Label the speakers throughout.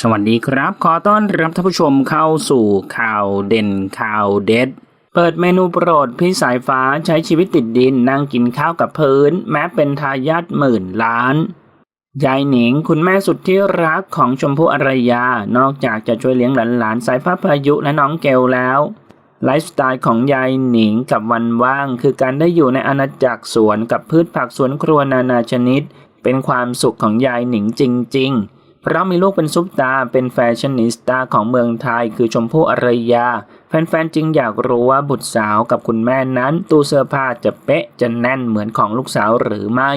Speaker 1: สวัสดีครับ ขอต้อนรับท่านผู้ชมเข้าสู่ข่าวเด่นข่าวเด็ด เปิดเมนูโปรดพี่สายฟ้าใช้ชีวิตติดดินนั่งกินข้าวกับพื้น แม้เป็นทายาทหมื่นล้าน ยายหนิงคุณแม่สุดที่รักของชมพู่อารยา นอกจากจะช่วยเลี้ยงหลานๆ สายฟ้าพายุและน้องเกลแล้ว ไลฟ์สไตล์ของยายหนิงกับวันว่าง คือการได้อยู่ในอาณาจักรสวนกับพืชผักสวนครัวนานาชนิด เป็นความสุขของยายหนิงจริง ๆ เรามีลูกเป็นซุปตาร์เป็นแฟชั่นนิสตาของเมืองไทย คือชมพู่อารยา แฟนๆจึงอยากรู้ว่าบุตรสาวกับคุณแม่นั้น ตู้เสื้อผ้าจะเป๊ะจะแน่นเหมือนของลูกสาวหรือไม่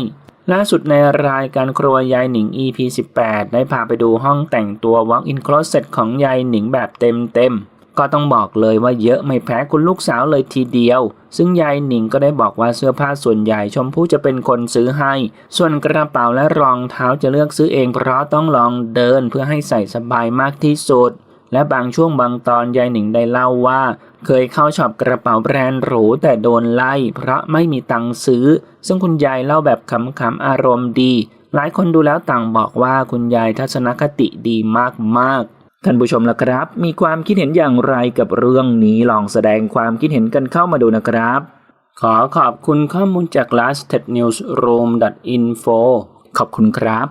Speaker 1: ล่าสุดในรายการครัวยายหนิง EP 18 ได้พาไปดูห้องแต่งตัว Walk-in Closet ของยายหนิงแบบเต็มๆ ก็ต้องบอกเลยว่าเยอะไม่แพ้คุณลูกสาวเลยทีเดียว ซึ่งยายหนิงก็ได้บอกว่าเสื้อผ้าส่วนใหญ่ชมพู่จะเป็นคนซื้อให้ ส่วนกระเป๋าและรองเท้าจะเลือกซื้อเองเพราะต้องลองเดินเพื่อให้ใส่สบายมากที่สุด และบางช่วงบางตอนยายหนิงได้เล่าว่า เคยเข้าช็อปกระเป๋าแบรนด์หรูแต่โดนไล่ เพราะไม่มีตังค์ซื้อ ซึ่งคุณยายเล่าแบบขำๆอารมณ์ดี หลายคนดูแล้วต่างบอกว่าคุณยายทัศนคติดีมากๆ ท่านผู้ชมล่ะครับ มีความคิดเห็นอย่างไรกับเรื่องนี้ลองแสดงความคิดเห็นกันเข้ามาดูนะครับ ขอขอบคุณข้อมูลจาก lastednewsroom.info ขอบคุณครับ